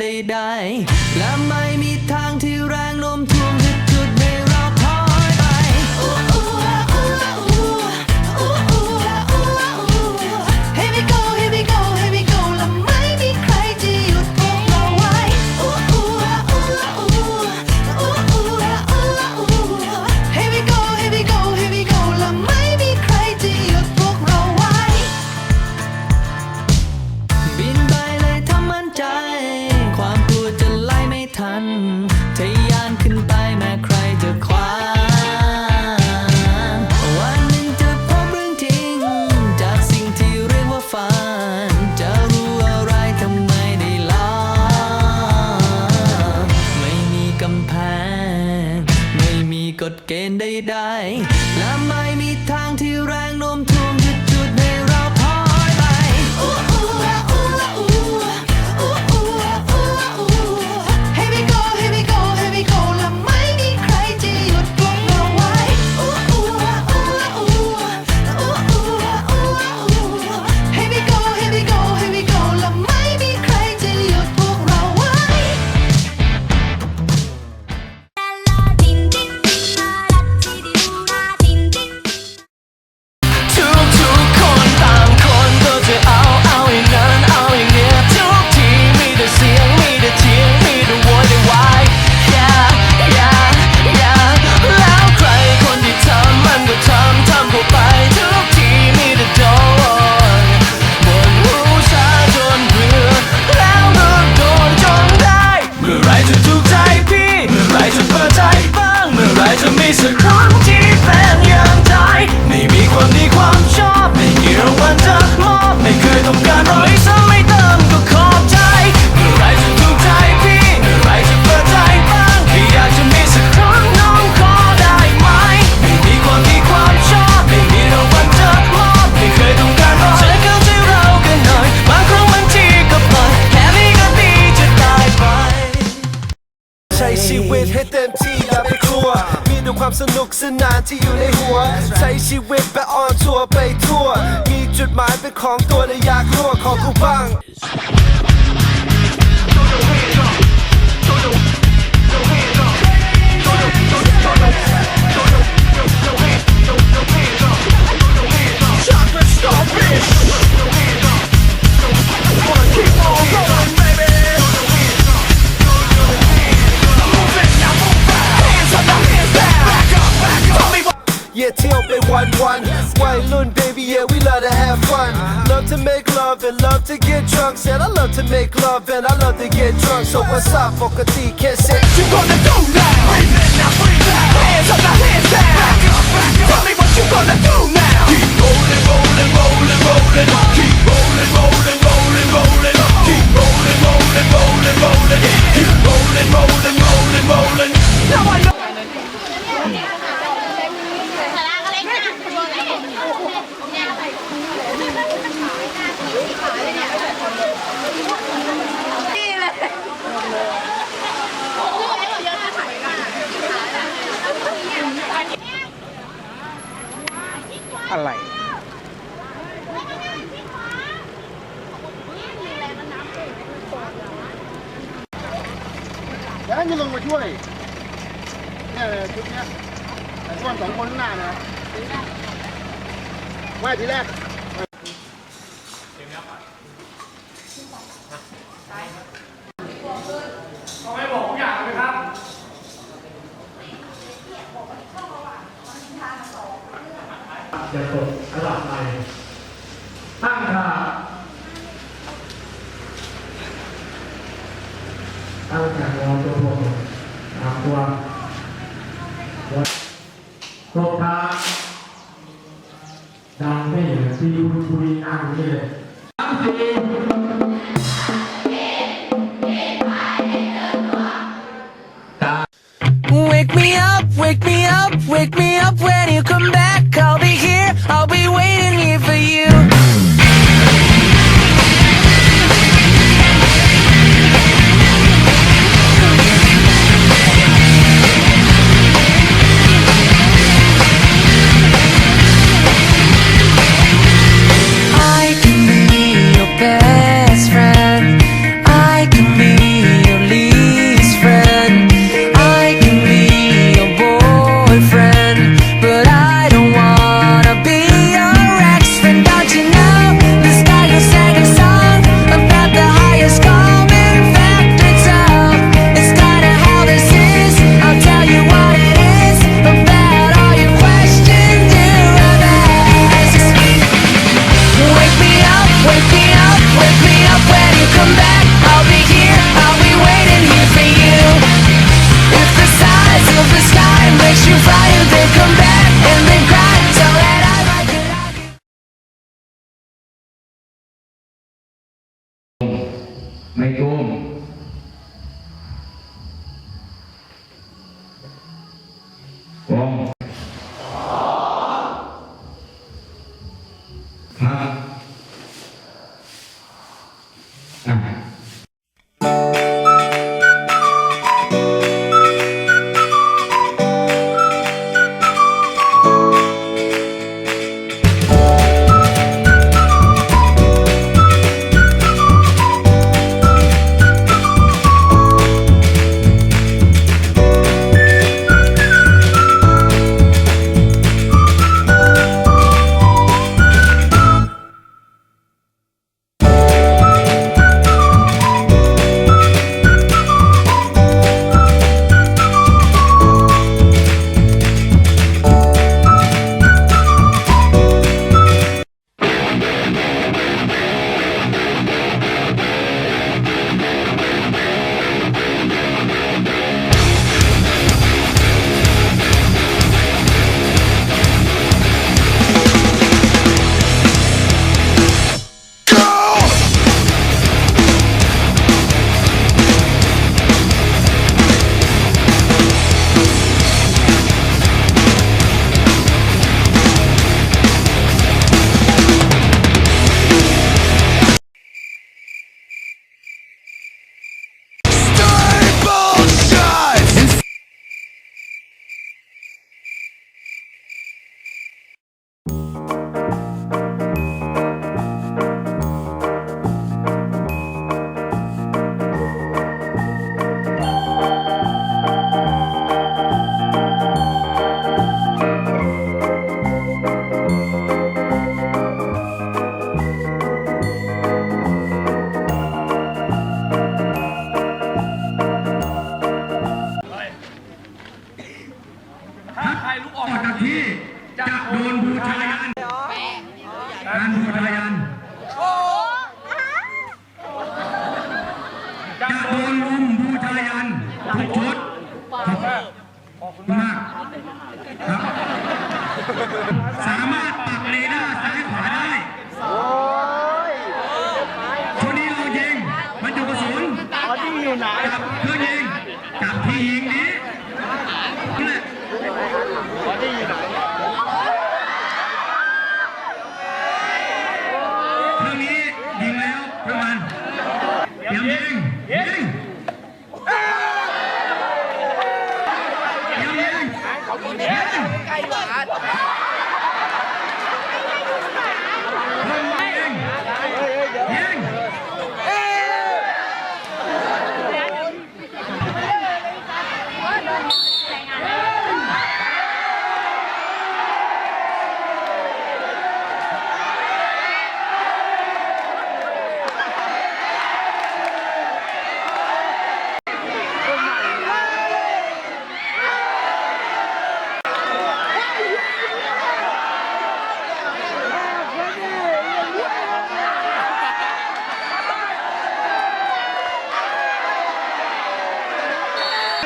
ได้ได้และไม่ said I love to make love and I love to get drunk. So what's up, Booker T, kiss it You gonna do now, breathe in, now breathe ให้มันลงมาช่วยเนี่ยชุดเนี้ยไอ้คนสองคนข้างหน้านะไม่ทีแรก ตั้งแต่มอตัวผมสามตัวตรงท้าดังไม่เห็นที่คุณคุยนั่งนี่เลยสามสี่ Wake me up, wake me up, wake me up when you come back. come back.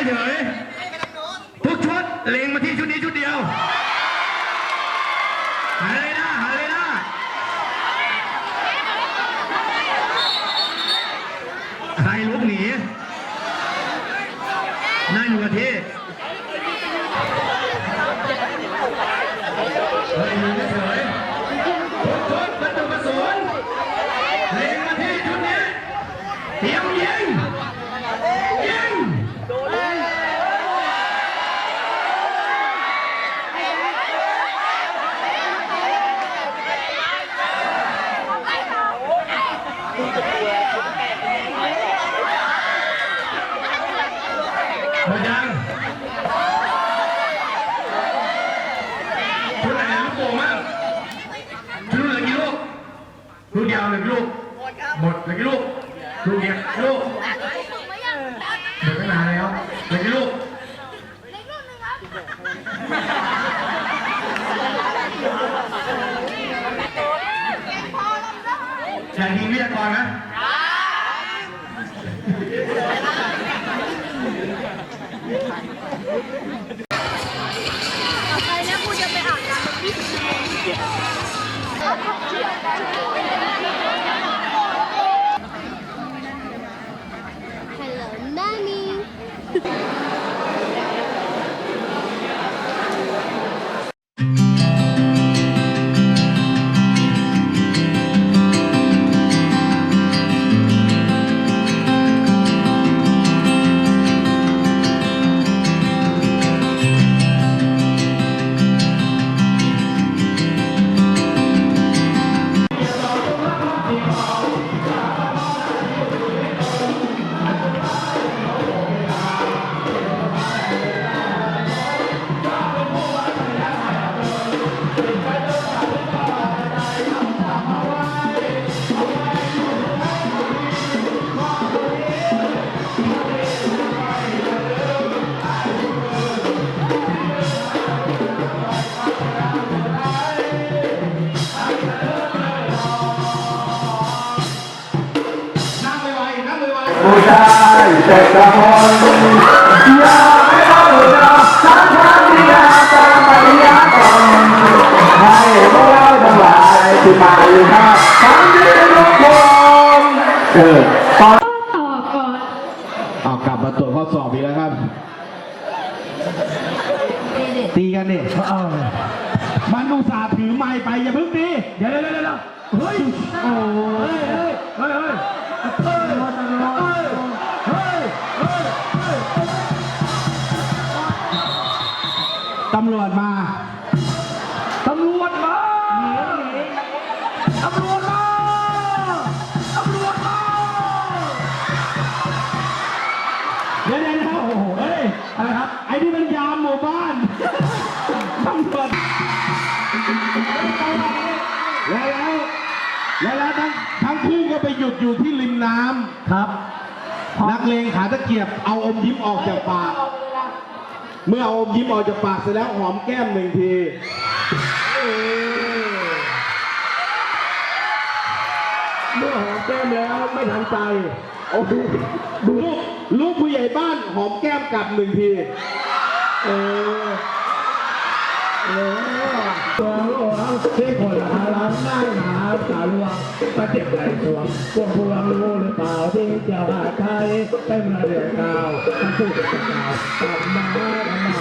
เฉยทุกชุดเล็งมาที่ ลูกเนี่ยลูกเดี๋ยวไม่นานแล้วเดี๋ยวลูกอยากยิงวิทยากรนะ ๆผู้แต่ละคนอยากให้เราดูสักครั้งที่อยากจะปฏิญาณตนให้พวกเราทั้งหลายที่มาอยู่ข้างทั้งที่ทุกคนเออตอนเอากลับมาตรวจข้อสอบอีกแล้วครับ ตีกันดิมันอุตส่าห์ถือไม้ไปอย่าเพิ่งตีเดี๋ยวเดี๋ยวเดี๋ยวเดี๋ยวเฮ้ยโอ้ยเฮ้ยเฮ้ยเฮ้ยำรวจมา ตำรวจมาตำรวจมาตำรวจมาเดี๋ยวเดี๋ยวเดี๋ยวโอ้โหเฮ้ยอะไรครับ ไอ้นี่มันยามหมู่บ้านตำรวจแล้วแล้วแล้วแล้วทั้งทั้งคู่ก็ไปหยุดอยู่ที่ริมน้ำครับ นักเลงขาตะเกียบเอาอมยิ้มออกจากปาก เมื่อเอายิ้มออกจากปากเสร็จแล้วหอมแก้มหนึ่งทีเมื่อหอมแก้มแล้วไม่ทันใจโอ้ดูดูลูกลูกผู้ใหญ่บ้านหอมแก้มกลับหนึ่งทีเออ ตัวหลวงที่คนพลังนั่งหาสาลวงประเจ็บไหลตัวพวกพวงรู้หรือเปล่าที่เจ้าหาไทยเป็นระเดือดดาวมันสู้กับดาวกลับมาทำไม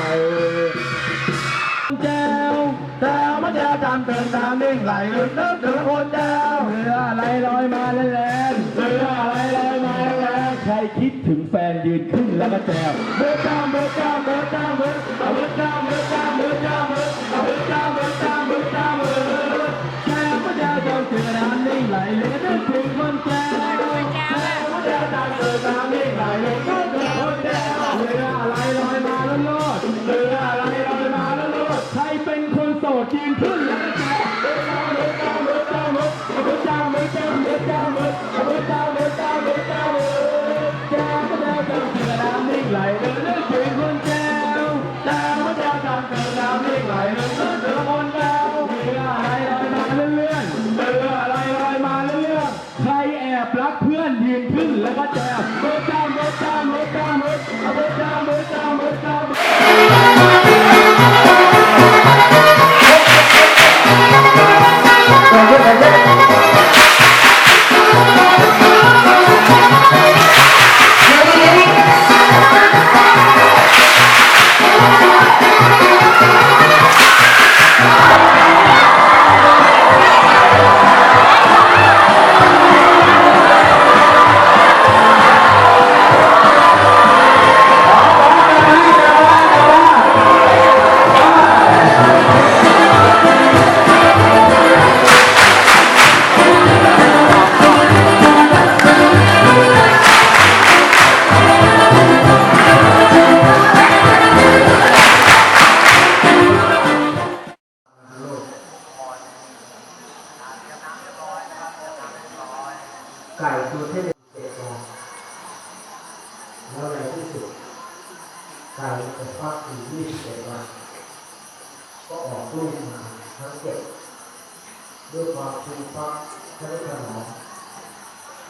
แจ้วแต่มันจะจำเป็นตามนิ่งไหลลึกนึกถึงคนแจ้วเรืออะไรลอยมาแล่นเรืออะไรลอยมาแล่นใครคิดถึงแฟนยืนขึ้นแล้วก็แจวเมื่อจ้าเมื่อจ้าเมื่อจ้าเมื่อเอจ้าเมื่อจ้า Every time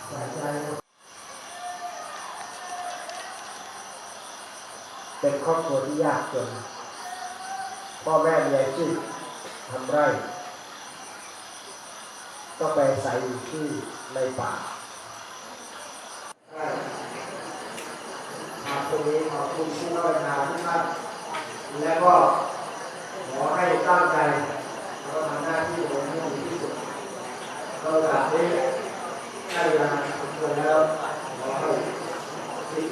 ใส่ใจเป็นครอบครัวที่ยากจน พ่อแม่มีอาชีพทำไร่ก็ไปใส่อยู่ที่ในป่ามาตรงนี้ขอบคุณผู้รับประทานทุกท่านและก็ขอให้ตั้งใจ tôi cảm thấy đây là một người lao động có thể đi